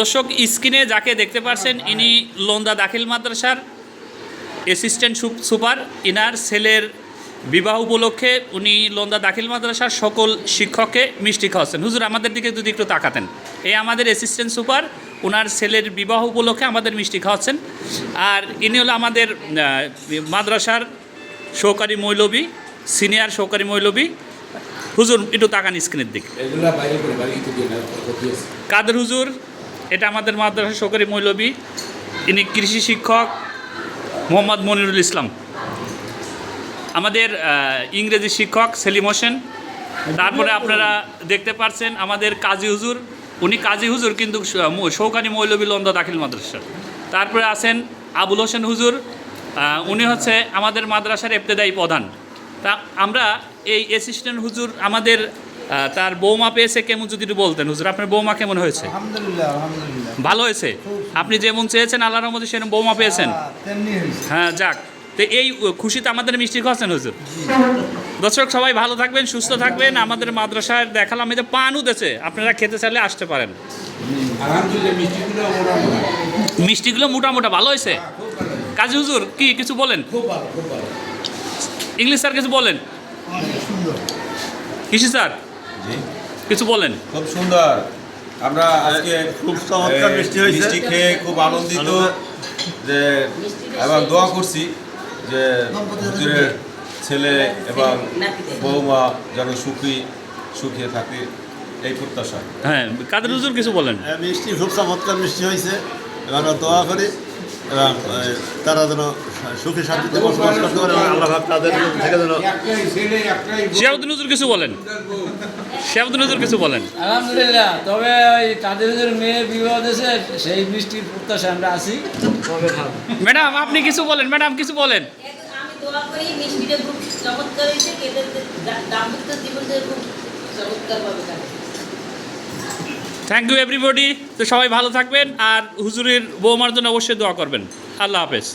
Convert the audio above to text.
দর্শক স্ক্রিনে যাকে দেখতে পাচ্ছেন ইনি লোন্দা দাখিল মাদ্রাসার অ্যাসিস্ট্যান্ট সুপার। ইনার ছেলের বিবাহ উপলক্ষে উনি লোন্দা দাখিল মাদ্রাসার সকল শিক্ষককে মিষ্টি খাওয়াচ্ছেন। হুজুর আমাদের দিকে যদি একটু তাকাতেন। এই আমাদের অ্যাসিস্ট্যান্ট সুপার ওনার ছেলের বিবাহ উপলক্ষে আমাদের মিষ্টি খাওয়াচ্ছেন। আর ইনি হলো আমাদের মাদ্রাসার সহকারী মৌলবী সিনিয়র সহকারী মৌলবী। হুজুর একটু তাকান স্ক্রিনের দিকে। কাদের হুজুর? এটা আমাদের মাদ্রাসা সহকারী মৌলবী, ইনি কৃষি শিক্ষক মোহাম্মদ মনিরুল ইসলাম। আমাদের ইংরেজি শিক্ষক সেলিম হোসেন। তারপরে আপনারা দেখতে পাচ্ছেন আমাদের কাজী হুজুর। উনি কাজী হুজুর কিন্তু সৌকানি মৌলবী লন্দা দাখিল মাদ্রাসা তারপরে আছেন আবুল হোসেন হুজুর। উনি হচ্ছে আমাদের মাদ্রাসার এফতেদায়ী প্রধান। তা আমরা এই অ্যাসিস্ট্যান্ট হুজুর আমাদের তার বৌমা পেয়েছে কেমন যদি বলতেন। হুজুর আপনার বৌমা কেমন হয়েছে? ভালো হয়েছে? আপনি যেমন চেয়েছেন আল্লাহর মধ্যে সেরকম বৌমা পেয়েছেন। হ্যাঁ, হ্যাঁ যাক। তো এই খুশিতে আমাদের মিষ্টি খাওয়াচ্ছেন হুজুর। দর্শক সবাই ভালো থাকবেন সুস্থ থাকবেন। আমাদের মাদ্রাসায় দেখালাম এই যে পান উঠেছে। আপনারা খেতে চাইলে আসতে পারেন। মিষ্টিগুলো মোটামুটি মোটা। মোটা ভালো হয়েছে? কাজী হুজুর কি কিছু বলেন? ইংলিশ স্যার কিছু বলেন? কৃষি স্যার? কিছু বলেন। খুব সুন্দর। আমরা আজকে খুব চমৎকার বৃষ্টি হয়েছে। মিষ্টি খেয়ে খুব আনন্দিত যে এবং দোয়া করছি যে ছেলে এবং বৌমা যেন সুখী সুখী থাকে এই প্রত্যাশা হ্যাঁ কাদের হুজুর কিছু বলেন? হ্যাঁ, মিষ্টি খুব চমৎকার মিষ্টি হয়েছে। এবং আমরা দোয়া করি এবং তারা যেন সুখী শান্তিতে বসবাস করতে পারে আল্লাহ পাক তাদের থেকে যেন শিয়াবুদ্দিন কিছু বলেন? শিয়াবুদ্দিন কিছু বলেন? আলহামদুলিল্লাহ তবে ওই কাদের মেয়ে বিবাহ দেশে সেই বৃষ্টির প্রত্যাশা আমরা আছি। ম্যাডাম আপনি কিছু বলেন ম্যাডাম কিছু বলেন। আমি দোয়া করি মিষ্টিটা খুব চমৎকার হয়েছে এদের দাম্পত্য জীবনটা খুব চমৎকারভাবে কাটে। থ্যাংক ইউ এভরিবডি তো সবাই ভালো থাকবেন আর হুজুরের বৌমার জন্য অবশ্যই দোয়া করবেন। আল্লাহ হাফেজ।